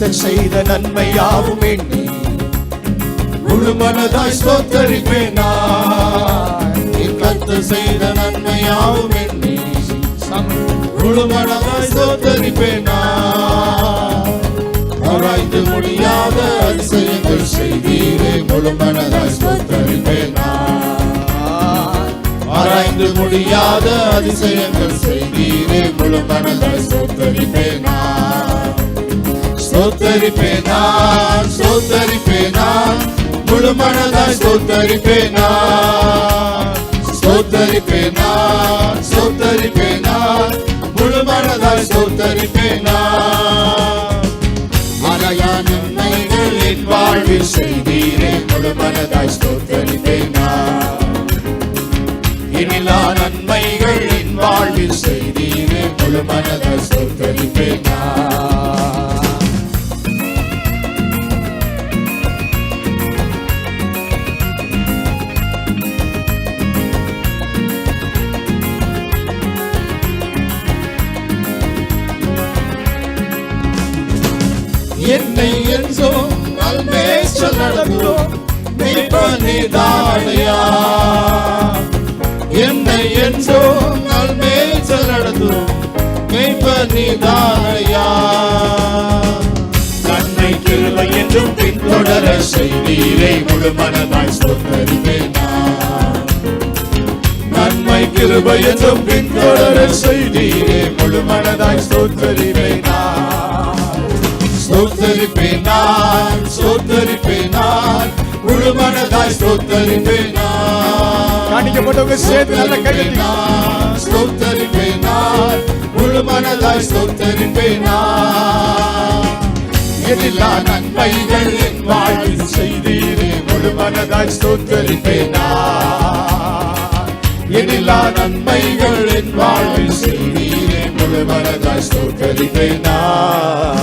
கர்த்தர் செய்த நன்மை யாவும் எண்ணி. முழு மனதாய் ஸ்தோத்தரிப்பேன்? கர்த்தர் செய்த நன்மை யாவும் எண்ணி. முழு மனதாய் ஸ்தோத்தரிப்பேன்? ஆராய்ந்து முடியாத அதிசயங்கள் செய்தீரே முழு மனதாய் ஸ்தோத்தரிப்பேன்? ஆராய்ந்து முடியாத அதிசயங்கள் செய்தீரே முழு மனதாய் ஸ்தோத்தரிப்பேன்? ஸ்தோத்தரிப்பேன் நான் ஸ்தோத்தரிப்பேன் நான் முழு மனதாய் ஸ்தோத்தரிப்பேன் நான் ஸ்தோத்தரிப்பேன் நான் ஸ்தோத்தரிப்பேன் நான் முழு மனதாய் ஸ்தோத்தரிப்பேன் நான் மலையா நன்மைகள் என் வாழ்வில் செய்தீரே முழு மனதாய் ஸ்தோத்தரிப்பேன் நான் இனிலா நன்மைகள் என் வாழ்வில் செய்தீரே முழு மனதாய் என்னை என்றோ நல்மேச்சல் நடந்தோம் மெய்ப்பனிதானையா என்னை என்றோ நல்மேச்சல் நடந்தோம் மெய்ப்பனிதானையா நன்மை கிருவை என்றும் பின்தொடர செய்தீரை முழு மனதாய் சொந்தரிப்பேன் நன்மை கிருபை என்றும் பின்தொடர செய்தீரே முழு மனதாய் ஸ்தோத்தரிப்பேன் ஸ்தோத்தரிப்பேன் நான் ஸ்தோத்தரிப்பேன் நான் முழு மனதாய் ஸ்தோத்தரிப்பேன். காணிக்கப்பட்டவங்க சேர்த்து நல்ல நான் ஸ்தோத்தரிப்பேன் நான் முழு மனதாய் ஸ்தோத்தரிப்பேன். எனில்லா நன்மைகள் என் வாழ்வில் செய்தீரே முழு மனதாய் ஸ்தோத்தரிப்பேன். எனில்லா நன்மைகள் என் வாழ்வில் செய்தீரே முழு மனதாய் ஸ்தோத்தரிப்பேன் நான்.